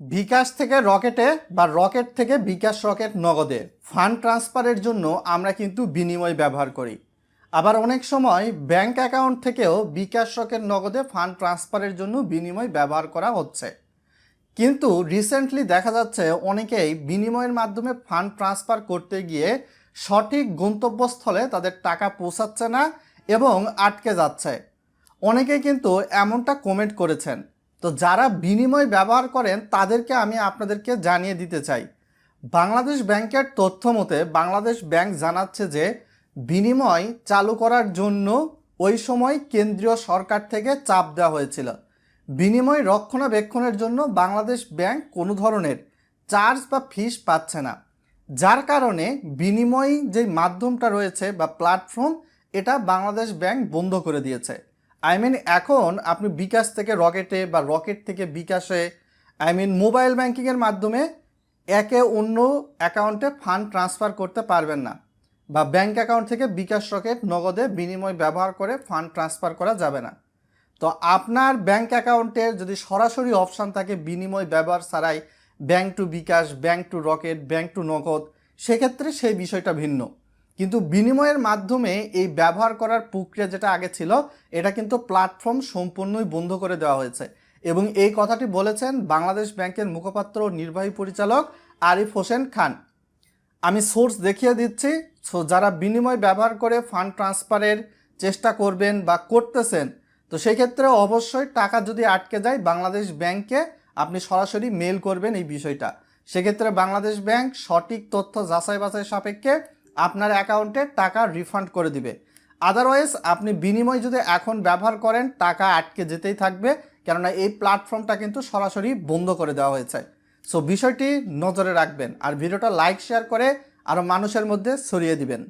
বিকাশ থেকে রকেটে বা রকেট থেকে বিকাশ রকেট নগদে ফান্ড ট্রান্সফারের জন্য আমরা কিন্তু বিনিময় ব্যবহার করি। আবার অনেক সময় ব্যাংক অ্যাকাউন্ট থেকেও বিকাশ রকেট নগদে ফান্ড ট্রান্সফারের জন্য বিনিময় ব্যবহার করা হচ্ছে। কিন্তু রিসেন্টলি দেখা যাচ্ছে অনেকেই বিনিময়ের মাধ্যমে ফান্ড ট্রান্সফার করতে গিয়ে সঠিক গন্তব্যস্থলে তাদের টাকা পৌঁছাচ্ছে না এবং আটকে যাচ্ছে। অনেকেই কিন্তু এমনটা কমেন্ট করেছেন। তো যারা বিনিময় ব্যবহার করেন, তাদেরকে আমি আপনাদেরকে জানিয়ে দিতে চাই। বাংলাদেশ ব্যাংকের তথ্য মতে, বাংলাদেশ ব্যাংক জানাচ্ছে যে বিনিময় চালু করার জন্য ওই সময় কেন্দ্রীয় সরকার থেকে চাপ দেওয়া হয়েছিল। বিনিময় রক্ষণাবেক্ষণের জন্য বাংলাদেশ ব্যাংক কোনো ধরনের চার্জ বা ফিস পাচ্ছে না। যার কারণে বিনিময় যে মাধ্যমটা রয়েছে বা প্ল্যাটফর্ম, এটা বাংলাদেশ ব্যাংক বন্ধ করে দিয়েছে। আই মিন এখন আপনি বিকাশ থেকে রকেটে বা রকেট থেকে বিকাশে আই মিন মোবাইল ব্যাংকিংয়ের মাধ্যমে একে অন্য অ্যাকাউন্টে ফান্ড ট্রান্সফার করতে পারবেন না। বা ব্যাংক অ্যাকাউন্ট থেকে বিকাশ রকেট নগদে বিনিময় ব্যবহার করে ফান্ড ট্রান্সফার করা যাবে না। তো আপনার ব্যাংক অ্যাকাউন্টের যদি সরাসরি অপশান থাকে বিনিময় ব্যবহার ছাড়াই bank to bKash bank to Rocket bank to Nagad, সেক্ষেত্রে সেই বিষয়টা ভিন্ন। কিন্তু বিনিময়ের মাধ্যমে এই ব্যবহার করার প্রক্রিয়া যেটা আগে ছিল, এটা কিন্তু প্ল্যাটফর্ম সম্পূর্ণই বন্ধ করে দেওয়া হয়েছে। এবং এই কথাটি বলেছেন বাংলাদেশ ব্যাংকের মুখপাত্র নির্বাহী পরিচালক আরিফ হোসেন খান। আমি সোর্স দেখিয়ে দিচ্ছি সো যারা বিনিময় ব্যবহার করে ফান্ড ট্রান্সফারের চেষ্টা করবেন বা করতেছেন, তো সেই ক্ষেত্রে অবশ্যই টাকা যদি আটকে যায়, বাংলাদেশ ব্যাংকে আপনি সরাসরি মেল করবেন এই বিষয়টা। সেক্ষেত্রে বাংলাদেশ ব্যাংক সঠিক তথ্য যাচাই বাছাই সাপেক্ষে আপনার অ্যাকাউন্টে টাকা রিফান্ড করে দিবে। আদারওয়াইজ আপনি বিনিময় যদি এখন ব্যবহার করেন, টাকা আটকে যেতেই থাকবে, কেননা এই প্ল্যাটফর্মটা কিন্তু সরাসরি বন্ধ করে দেওয়া হয়েছে। সো বিষয়টি নজরে রাখবেন আর ভিডিওটা লাইক শেয়ার করে আরও মানুষের মধ্যে ছড়িয়ে দিবেন।